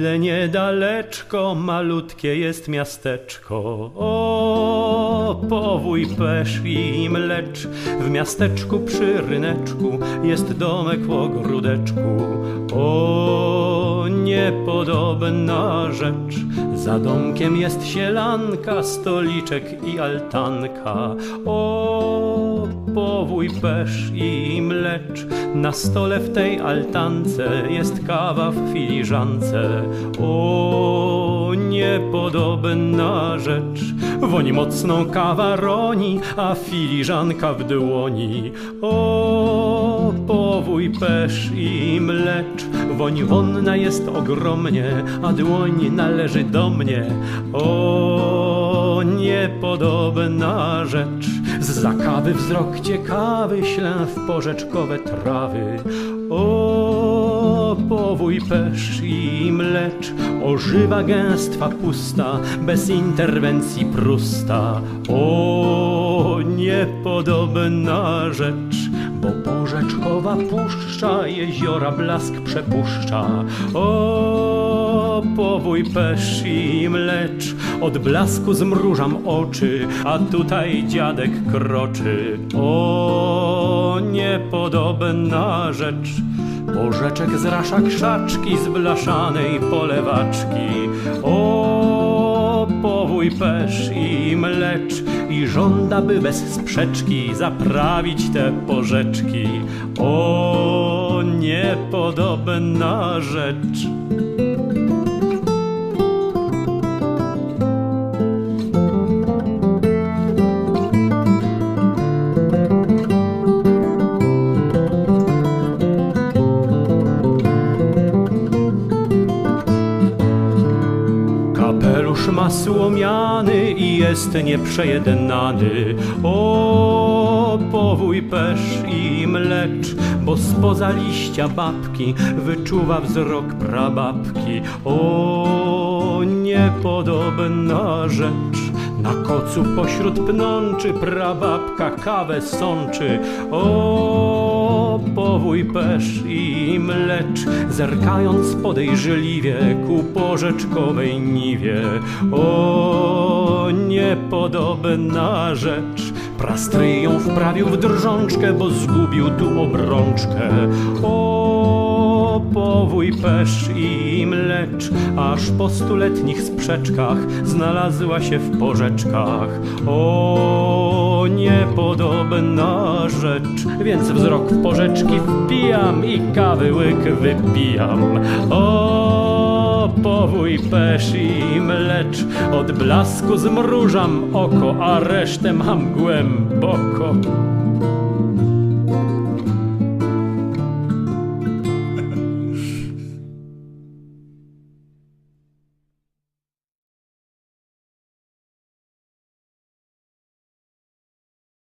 ale niedaleczko malutkie jest miasteczko. O, powój pesz i mlecz, w miasteczku przy ryneczku jest domek w ogródeczku. O, niepodobna rzecz, za domkiem jest sielanka, stoliczek i altanka. O, powój pesz i mlecz, na stole w tej altance jest kawa w filiżance. O, niepodobna rzecz, woni mocną kawa roni, a filiżanka w dłoni. O, powój pesz i mlecz, woń wonna jest ogromnie, a dłoń należy do mnie. O, niepodobna rzecz, z zakawy wzrok ciekawy ślę w porzeczkowe trawy. O, powój pesz i mlecz, ożywa gęstwa pusta, bez interwencji prusta. O, niepodobna rzecz, bo porzeczkowa puszcza jeziora blask przepuszcza. O, powój pesz i mlecz, od blasku zmrużam oczy, a tutaj dziadek kroczy. O, niepodobna rzecz, Porzeczek zrasza krzaczki z blaszanej polewaczki. O, powój pesz i mlecz i żąda, by bez sprzeczki zaprawić te porzeczki. O, niepodobna rzecz. Ma słomiany i jest nieprzejednany. O, powój pesz i mlecz, bo spoza liścia babki wyczuwa wzrok prababki. O, niepodobna rzecz. Na kocu pośród pnączy prababka kawę sączy. O, powój pesz i mlecz, zerkając podejrzliwie ku porzeczkowej niwie. O, niepodobna rzecz, prastryj ją wprawił w drżączkę, bo zgubił tu obrączkę. O, powój pesz i mlecz, aż po stuletnich sprzeczkach znalazła się w porzeczkach. O, niepodobna rzecz, więc wzrok w porzeczki wpijam i kawy łyk wypijam. O, powój pesz i mlecz, od blasku zmrużam oko, a resztę mam głęboko.